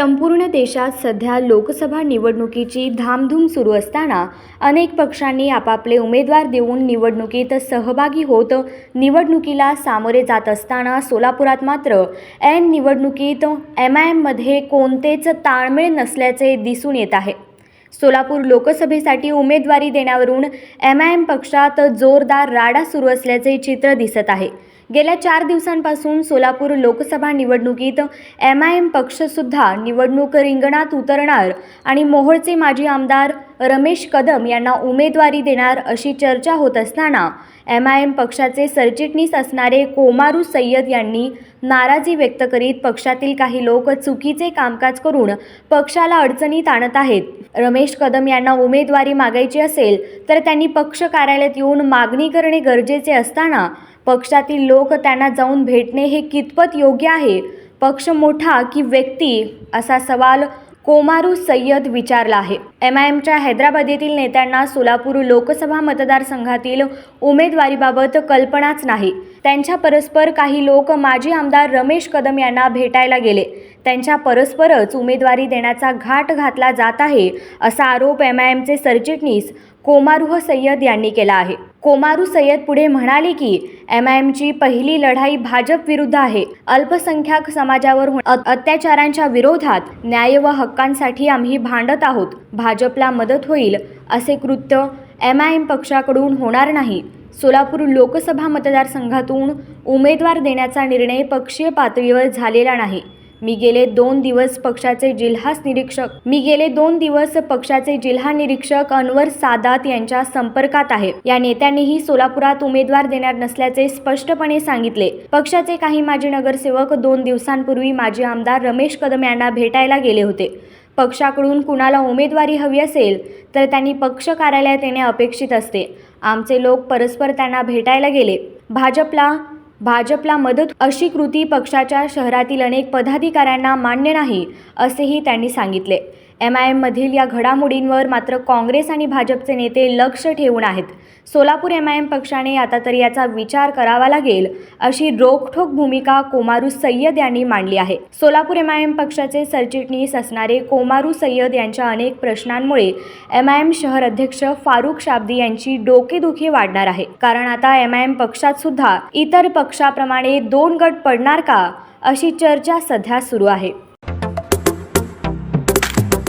संपूर्ण देशात सध्या लोकसभा निवडणुकीची धामधूम सुरू असताना अनेक पक्षांनी आपापले उमेदवार देऊन निवडणुकीत सहभागी होत निवडणुकीला सामोरे जात असताना सोलापुरात मात्र ऐन निवडणुकीत एम आय एममध्ये कोणतेच ताळमेळ नसल्याचे दिसून येत आहे. सोलापूर लोकसभेसाठी उमेदवारी देण्यावरून एम आय एम पक्षात जोरदार राडा सुरू असल्याचे चित्र दिसत आहे. गेल्या चार दिवसांपासून सोलापूर लोकसभा निवडणुकीत एम आय एम पक्षसुद्धा निवडणूक रिंगणात उतरणार आणि मोहोळचे माजी आमदार रमेश कदम यांना उमेदवारी देणार अशी चर्चा होत असताना एम आय एम पक्षाचे सरचिटणीस असणारे कोमारू सय्यद यांनी नाराजी व्यक्त करीत पक्षातील काही लोक चुकीचे कामकाज करून पक्षाला अडचणीत आणत आहेत. रमेश कदम यांना उमेदवारी मागायची असेल तर त्यांनी पक्ष कार्यालयात येऊन मागणी करणे गरजेचे असताना पक्षातील लोक त्यांना जाऊन भेटणे हे कितपत योग्य आहे? पक्ष मोठा की व्यक्ती? असा सवाल कोमारू सय्यद विचारला आहे. एम आय एमच्या हैदराबाद येथील नेत्यांना सोलापूर लोकसभा मतदारसंघातील उमेदवारीबाबत कल्पनाच नाही. त्यांच्या परस्पर काही लोक माजी आमदार रमेश कदम यांना भेटायला गेले. त्यांच्या परस्परच उमेदवारी देण्याचा घाट घातला जात आहे असा आरोप एम आय एमचे सरचिटणीस कोमारूह सय्यद यांनी केला आहे. कोमारू सय्यद पुढे म्हणाले की एम आय एमची पहिली लढाई भाजप विरुद्ध आहे. अल्पसंख्याक समाजावर हो- अत्याचारांच्या विरोधात न्याय व हक्कांसाठी आम्ही भांडत आहोत. भाजपला मदत होईल असे कृत्य एम आय एम पक्षाकडून होणार नाही. सोलापूर लोकसभा मतदारसंघातून उमेदवार देण्याचा निर्णय पक्षीय पातळीवर झालेला नाही. मी गेले दोन दिवस पक्षाचे जिल्हा निरीक्षक. मी गेले दोन दिवस पक्षाचे जिल्हा निरीक्षक अनवर सादात यांच्या संपर्कात आहे. या नेत्यांनीही सोलापुरात उमेदवार देणार नसल्याचे स्पष्टपणे सांगितले. पक्षाचे काही माजी नगरसेवक दोन दिवसांपूर्वी माजी आमदार रमेश कदम यांना भेटायला गेले होते. पक्षाकडून कुणाला उमेदवारी हवी असेल तर त्यांनी पक्ष कार्यालयात येणे अपेक्षित असते. आमचे लोक परस्पर त्यांना भेटायला गेले. भाजपला भाजपला मदत अशी कृती पक्षाच्या शहरातील अनेक पदाधिकाऱ्यांना मान्य नाही असेही त्यांनी सांगितले. एम आय एममधील या घडामोडींवर मात्र काँग्रेस आणि भाजपचे नेते लक्ष ठेवून आहेत. सोलापूर एम आय एम पक्षाने आता तरी याचा विचार करावा लागेल अशी रोखठोक भूमिका कोमारू सय्यद यांनी मांडली आहे. सोलापूर एम आय एम पक्षाचे सरचिटणीस असणारे कोमारू सय्यद यांच्या अनेक प्रश्नांमुळे एम आय एम शहर अध्यक्ष फारुख शाब्दी यांची डोकेदुखी वाढणार आहे. कारण आता एम आय एम पक्षात सुद्धा इतर पक्षाप्रमाणे दोन गट पडणार का अशी चर्चा सध्या सुरू आहे.